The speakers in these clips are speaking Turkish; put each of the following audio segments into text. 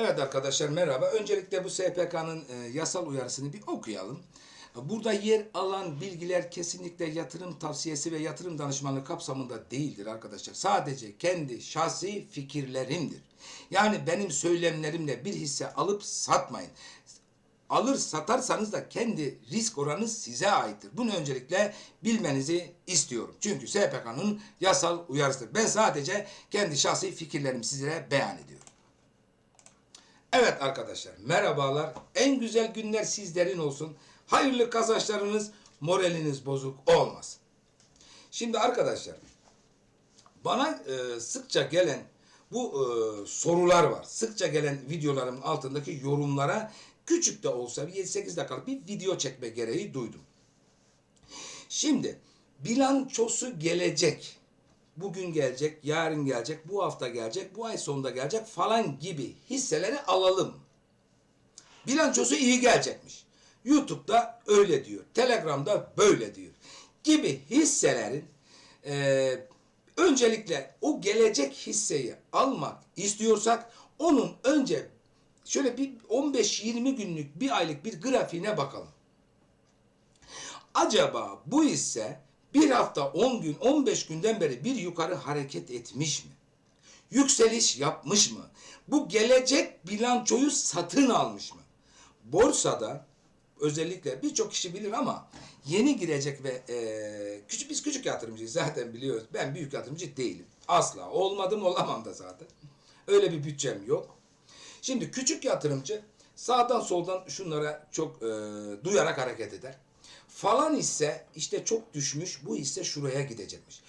Evet arkadaşlar merhaba. Öncelikle bu SPK'nın e, yasal uyarısını bir okuyalım. Burada yer alan bilgiler kesinlikle yatırım tavsiyesi ve yatırım danışmanlığı kapsamında değildir arkadaşlar. Sadece kendi şahsi fikirlerimdir. Yani benim söylemlerimle bir hisse alıp satmayın. Alır satarsanız da kendi risk oranınız size aittir. Bunu öncelikle bilmenizi istiyorum. Çünkü SPK'nın yasal uyarısıdır. Ben sadece kendi şahsi fikirlerimi sizlere beyan ediyorum. Evet arkadaşlar merhabalar. En güzel günler sizlerin olsun. Hayırlı kazançlarınız, moraliniz bozuk olmasın. Şimdi arkadaşlar bana e, sıkça gelen bu e, sorular var. Sıkça gelen videolarımın altındaki yorumlara küçük de olsa bir 7-8 dakikalık bir video çekme gereği duydum. Şimdi bilançosu gelecek. Bugün gelecek, yarın gelecek, bu hafta gelecek, bu ay sonunda gelecek falan gibi hisseleri alalım. Bilançosu iyi gelecekmiş. YouTube'da öyle diyor. Telegram'da böyle diyor. Gibi hisselerin e, öncelikle o gelecek hisseyi almak istiyorsak onun önce şöyle bir 15-20 günlük bir aylık bir grafiğine bakalım. Acaba bu hisse bir hafta 10 gün 15 günden beri bir yukarı hareket etmiş mi? Yükseliş yapmış mı? Bu gelecek bilançoyu satın almış mı? Borsada özellikle birçok kişi bilir ama yeni girecek ve e, küçük biz küçük yatırımcıyız zaten biliyoruz. Ben büyük yatırımcı değilim. Asla. Olmadım olamam da zaten. Öyle bir bütçem yok. Şimdi küçük yatırımcı sağdan soldan şunlara çok e, duyarak hareket eder. Falan ise işte çok düşmüş bu hisse şuraya gidecekmiş.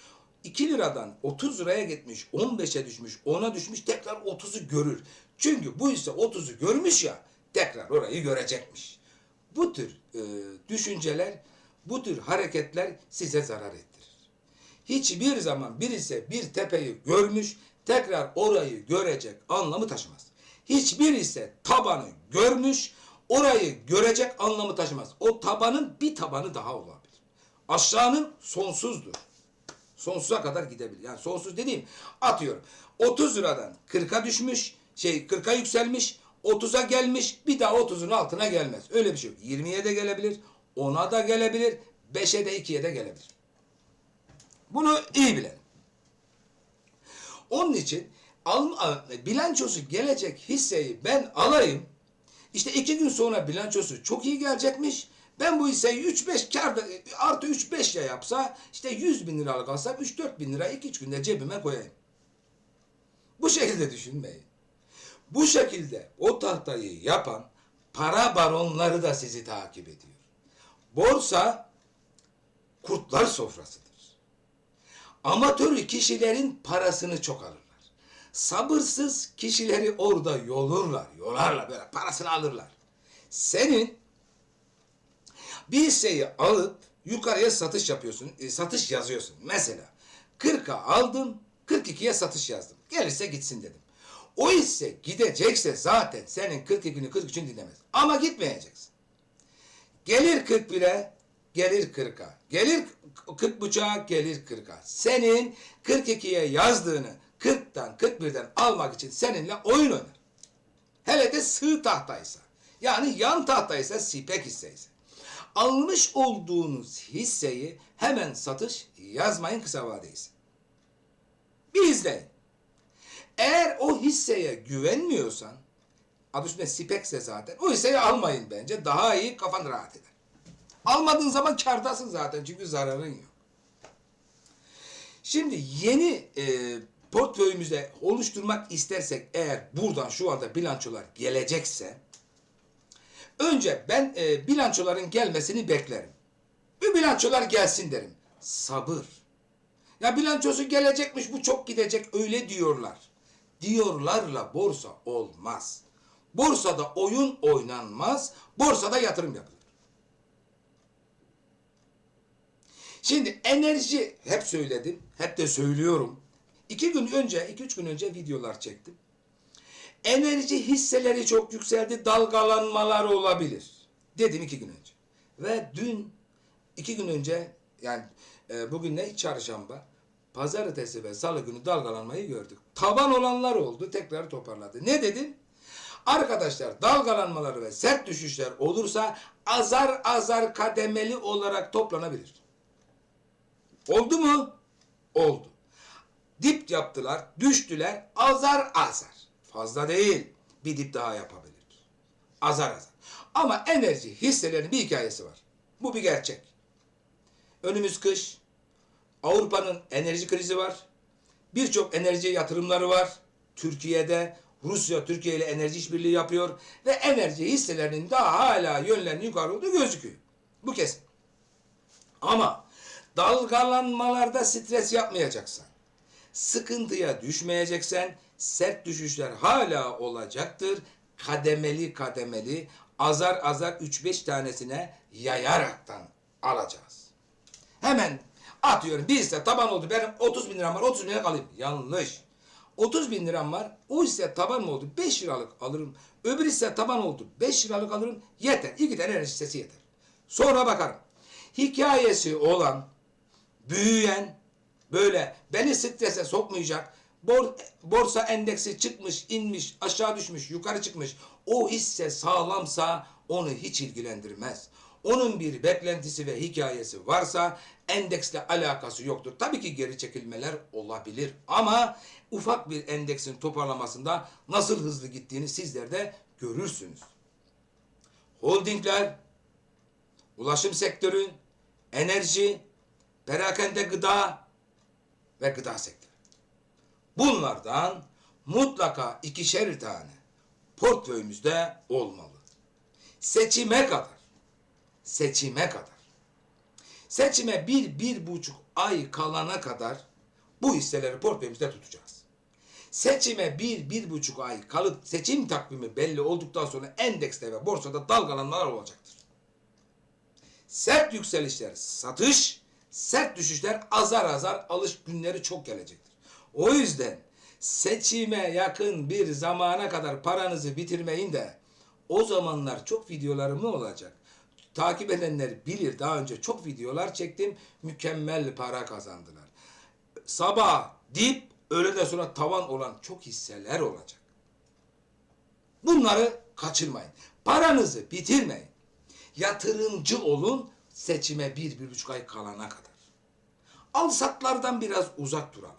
2 liradan 30 liraya gitmiş, 15'e düşmüş, 10'a düşmüş tekrar 30'u görür. Çünkü bu hisse 30'u görmüş ya tekrar orayı görecekmiş. Bu tür e, düşünceler, bu tür hareketler size zarar ettirir. Hiçbir zaman birisi bir tepeyi görmüş, tekrar orayı görecek anlamı taşımaz. Hiçbir ise tabanı görmüş, orayı görecek anlamı taşımaz. O tabanın bir tabanı daha olabilir. Aşağının sonsuzdur. Sonsuza kadar gidebilir. Yani sonsuz dediğim atıyorum. 30 liradan 40'a düşmüş, şey 40'a yükselmiş, 30'a gelmiş, bir daha 30'un altına gelmez. Öyle bir şey yok. 20'ye de gelebilir, 10'a da gelebilir, 5'e de 2'ye de gelebilir. Bunu iyi bilelim. Onun için bilançosu gelecek hisseyi ben alayım. İşte iki gün sonra bilançosu çok iyi gelecekmiş. Ben bu hisseyi 3-5 kar artı 3-5 ya yapsa işte 100 bin liralık alsam 3-4 bin lira 2-3 günde cebime koyayım. Bu şekilde düşünmeyin. Bu şekilde o tahtayı yapan para baronları da sizi takip ediyor. Borsa kurtlar sofrasıdır. Amatör kişilerin parasını çok alırlar. Sabırsız kişileri orada yolurlar, yolarlar böyle parasını alırlar. Senin bir hisseyi alıp yukarıya satış yapıyorsun, e, satış yazıyorsun. Mesela 40'a aldım, 42'ye satış yazdım. Gelirse gitsin dedim. O hisse gidecekse zaten senin 42'ni 43'ünü dinlemez. Ama gitmeyeceksin. Gelir 41'e, gelir 40'a. Gelir 40 buçuğa, gelir 40'a. Senin 42'ye yazdığını 40'tan 41'den almak için seninle oyun oynar. Hele de sığ tahtaysa. Yani yan tahtaysa sipek hisseyse. Almış olduğunuz hisseyi hemen satış yazmayın kısa vadeyse. Bir izleyin. Eğer o hisseye güvenmiyorsan, adı üstünde sipekse zaten, o hisseyi almayın bence. Daha iyi kafan rahat eder. Almadığın zaman kardasın zaten çünkü zararın yok. Şimdi yeni e, portföyümüzde oluşturmak istersek eğer buradan şu anda bilançolar gelecekse önce ben e, bilançoların gelmesini beklerim. Bir bilançolar gelsin derim. Sabır. Ya bilançosu gelecekmiş bu çok gidecek öyle diyorlar. Diyorlarla borsa olmaz. Borsada oyun oynanmaz. Borsada yatırım yapılır. Şimdi enerji hep söyledim. Hep de söylüyorum. İki gün önce, iki üç gün önce videolar çektim. Enerji hisseleri çok yükseldi. Dalgalanmalar olabilir. Dedim iki gün önce. Ve dün iki gün önce yani e, bugün ne çarşamba pazartesi ve salı günü dalgalanmayı gördük. Taban olanlar oldu tekrar toparladı. Ne dedim? Arkadaşlar dalgalanmaları ve sert düşüşler olursa azar azar kademeli olarak toplanabilir. Oldu mu? Oldu. Dip yaptılar, düştüler, azar azar. Fazla değil, bir dip daha yapabilir. Azar azar. Ama enerji hisselerinin bir hikayesi var. Bu bir gerçek. Önümüz kış. Avrupa'nın enerji krizi var. Birçok enerji yatırımları var. Türkiye'de Rusya Türkiye ile enerji işbirliği yapıyor ve enerji hisselerinin daha hala yönlerinin yukarı olduğu gözüküyor. Bu kesin. Ama dalgalanmalarda stres yapmayacaksan, sıkıntıya düşmeyeceksen sert düşüşler hala olacaktır. Kademeli kademeli azar azar 3-5 tanesine yayaraktan alacağız. Hemen atıyorum bir hisse taban oldu benim 30 bin liram var 30 bin lira kalayım. Yanlış. 30 bin liram var o hisse taban mı oldu 5 liralık alırım. Öbür hisse taban oldu 5 liralık alırım yeter. İki tane enerji hissesi yeter. Sonra bakarım. Hikayesi olan büyüyen böyle beni strese sokmayacak bor- borsa endeksi çıkmış inmiş aşağı düşmüş yukarı çıkmış o hisse sağlamsa onu hiç ilgilendirmez. Onun bir beklentisi ve hikayesi varsa endeksle alakası yoktur. Tabii ki geri çekilmeler olabilir ama ufak bir endeksin toparlamasında nasıl hızlı gittiğini sizler de görürsünüz. Holdingler, ulaşım sektörü, enerji, perakende gıda ve gıda sektörü. Bunlardan mutlaka ikişer tane portföyümüzde olmalı. Seçime kadar, seçime kadar, seçime bir, bir buçuk ay kalana kadar bu hisseleri portföyümüzde tutacağız. Seçime bir, bir buçuk ay kalıp seçim takvimi belli olduktan sonra endekste ve borsada dalgalanmalar olacaktır. Sert yükselişler satış, sert düşüşler azar azar alış günleri çok gelecektir. O yüzden seçime yakın bir zamana kadar paranızı bitirmeyin de o zamanlar çok videolarım olacak. Takip edenler bilir daha önce çok videolar çektim. Mükemmel para kazandılar. Sabah dip öğleden sonra tavan olan çok hisseler olacak. Bunları kaçırmayın. Paranızı bitirmeyin. Yatırımcı olun seçime bir, bir buçuk ay kalana kadar. Al satlardan biraz uzak duralım.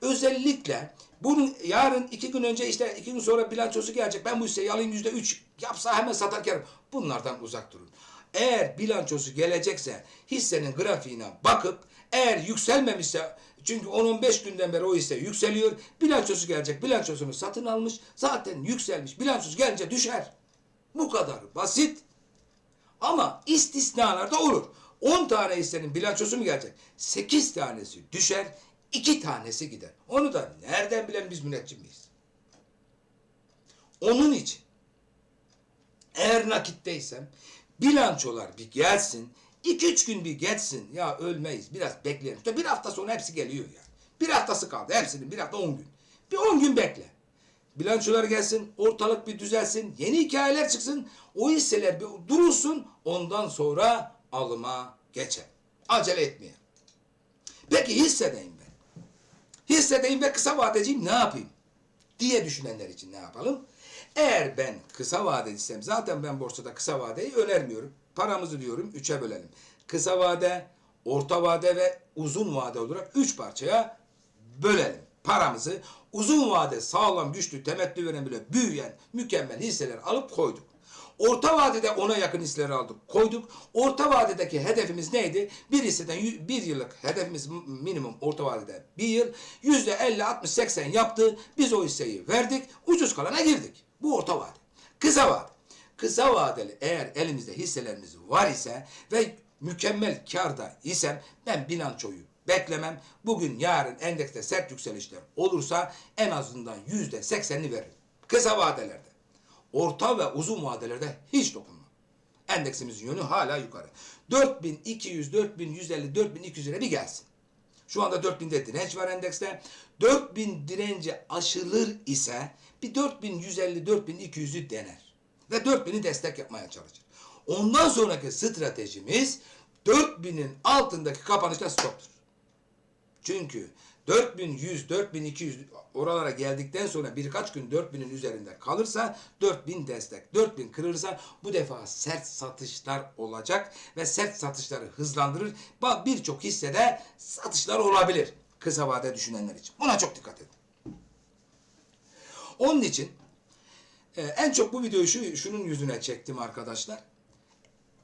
Özellikle bunun yarın iki gün önce işte iki gün sonra bilançosu gelecek. Ben bu hisseyi alayım yüzde üç yapsa hemen satar karım. Bunlardan uzak durun. Eğer bilançosu gelecekse hissenin grafiğine bakıp eğer yükselmemişse çünkü 10-15 günden beri o hisse yükseliyor. Bilançosu gelecek. Bilançosunu satın almış. Zaten yükselmiş. Bilançosu gelince düşer. Bu kadar basit. Ama istisnalar da olur. 10 tane hissenin bilançosu mu gelecek? 8 tanesi düşer, 2 tanesi gider. Onu da nereden bilen biz müneccim miyiz? Onun için eğer nakitteysem bilançolar bir gelsin, 2-3 gün bir geçsin. Ya ölmeyiz biraz bekleyelim. İşte bir hafta sonra hepsi geliyor ya. Bir haftası kaldı hepsinin bir hafta 10 gün. Bir 10 gün bekle. Bilançolar gelsin, ortalık bir düzelsin, yeni hikayeler çıksın, o hisseler bir durulsun, ondan sonra alıma geçer. Acele etmeyin. Peki hissedeyim ben. Hissedeyim ve kısa vadeciyim ne yapayım? Diye düşünenler için ne yapalım? Eğer ben kısa vadeciysem, zaten ben borsada kısa vadeyi önermiyorum. Paramızı diyorum üçe bölelim. Kısa vade, orta vade ve uzun vade olarak üç parçaya bölelim paramızı uzun vade sağlam, güçlü, temettü veren bile büyüyen mükemmel hisseler alıp koyduk. Orta vadede ona yakın hisseleri aldık, koyduk. Orta vadedeki hedefimiz neydi? Bir hisseden bir yıllık hedefimiz minimum orta vadede bir yıl. Yüzde 50, 60, 80 yaptı. Biz o hisseyi verdik. Ucuz kalana girdik. Bu orta vade. Kısa vade. Kısa vadeli eğer elimizde hisselerimiz var ise ve mükemmel karda isem ben bilançoyu beklemem. Bugün yarın endekste sert yükselişler olursa en azından yüzde seksenini veririm. Kısa vadelerde. Orta ve uzun vadelerde hiç dokunmam. Endeksimizin yönü hala yukarı. 4200, 4150, 4200 lira bir gelsin. Şu anda 4000'de direnç var endekste. 4000 direnci aşılır ise bir 4150, 4200'ü dener. Ve 4000'i destek yapmaya çalışır. Ondan sonraki stratejimiz 4000'in altındaki kapanışta stoptur. Çünkü 4100, 4200 oralara geldikten sonra birkaç gün 4000'in üzerinde kalırsa 4000 destek. 4000 kırılırsa bu defa sert satışlar olacak ve sert satışları hızlandırır. Birçok hissede satışlar olabilir. Kısa vade düşünenler için. Buna çok dikkat edin. Onun için e, en çok bu videoyu şu, şunun yüzüne çektim arkadaşlar.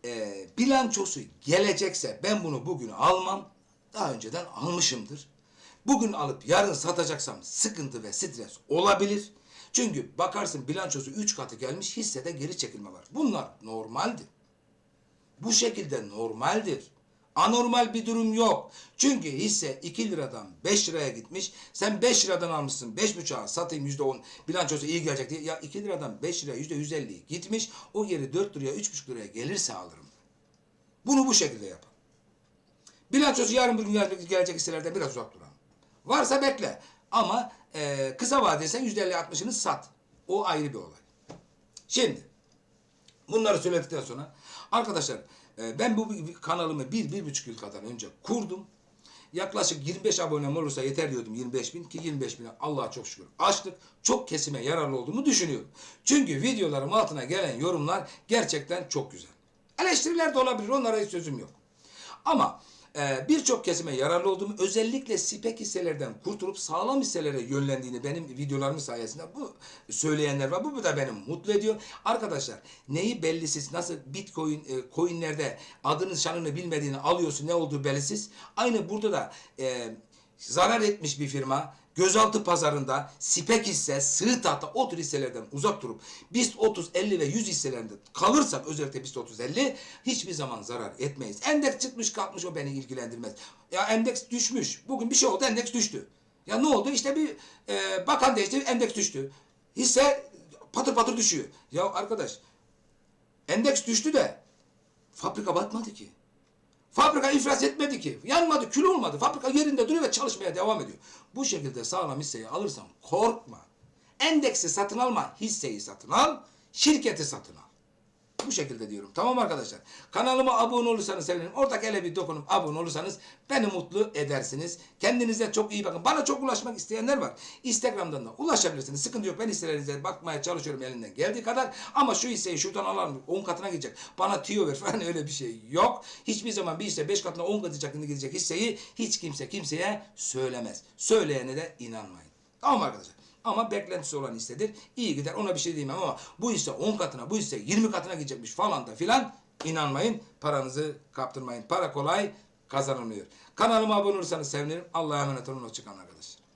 E, bilançosu gelecekse ben bunu bugün almam. Daha önceden almışımdır. Bugün alıp yarın satacaksam sıkıntı ve stres olabilir. Çünkü bakarsın bilançosu 3 katı gelmiş hissede geri çekilme var. Bunlar normaldir. Bu şekilde normaldir. Anormal bir durum yok. Çünkü hisse 2 liradan 5 liraya gitmiş. Sen 5 liradan almışsın. 5,5'a satayım %10 bilançosu iyi gelecek diye. Ya 2 liradan 5 liraya %150 gitmiş. O geri 4 liraya 3,5 liraya gelirse alırım. Bunu bu şekilde yapın. Bilançosu yarın bir gün gelecek hisselerden biraz uzak duralım. Varsa bekle. Ama e, kısa vadeysen %50-60'ını sat. O ayrı bir olay. Şimdi Bunları söyledikten sonra arkadaşlar e, ben bu kanalımı bir, bir buçuk yıl kadar önce kurdum. Yaklaşık 25 abonem olursa yeter diyordum 25 bin ki 25 bine Allah'a çok şükür açtık. Çok kesime yararlı olduğumu düşünüyorum. Çünkü videolarım altına gelen yorumlar gerçekten çok güzel. Eleştiriler de olabilir onlara hiç sözüm yok. Ama birçok kesime yararlı olduğumu özellikle spek hisselerden kurtulup sağlam hisselere yönlendiğini benim videolarım sayesinde bu söyleyenler var. Bu, da beni mutlu ediyor. Arkadaşlar neyi bellisiz nasıl bitcoin e, coinlerde adını şanını bilmediğini alıyorsun ne olduğu belirsiz. Aynı burada da e, zarar etmiş bir firma gözaltı pazarında spek hisse, sığ tahta o tür hisselerden uzak durup BIST 30, 50 ve 100 hisselerinde kalırsak özellikle BIST 30, 50 hiçbir zaman zarar etmeyiz. Endeks çıkmış kalkmış o beni ilgilendirmez. Ya endeks düşmüş. Bugün bir şey oldu endeks düştü. Ya ne oldu? İşte bir e, bakan değişti endeks düştü. Hisse patır patır düşüyor. Ya arkadaş endeks düştü de fabrika batmadı ki. Fabrika iflas etmedi ki. Yanmadı, kül olmadı. Fabrika yerinde duruyor ve çalışmaya devam ediyor. Bu şekilde sağlam hisseyi alırsan korkma. Endeksi satın alma, hisseyi satın al, şirketi satın al. Bu şekilde diyorum. Tamam arkadaşlar. Kanalıma abone olursanız sevinirim. Oradaki ele bir dokunup abone olursanız beni mutlu edersiniz. Kendinize çok iyi bakın. Bana çok ulaşmak isteyenler var. Instagram'dan da ulaşabilirsiniz. Sıkıntı yok. Ben hisselerinize bakmaya çalışıyorum elinden geldiği kadar. Ama şu hisseyi şuradan alalım 10 katına gidecek. Bana tiyo ver falan öyle bir şey yok. Hiçbir zaman bir hisse 5 katına 10 katına gidecek hisseyi hiç kimse kimseye söylemez. Söyleyene de inanmayın. Tamam arkadaşlar. Ama beklentisi olan hissedir. İyi gider ona bir şey diyemem ama bu hisse 10 katına bu hisse 20 katına gidecekmiş falan da filan inanmayın. Paranızı kaptırmayın. Para kolay kazanılıyor. Kanalıma abone olursanız sevinirim. Allah'a emanet olun. Hoşçakalın arkadaşlar.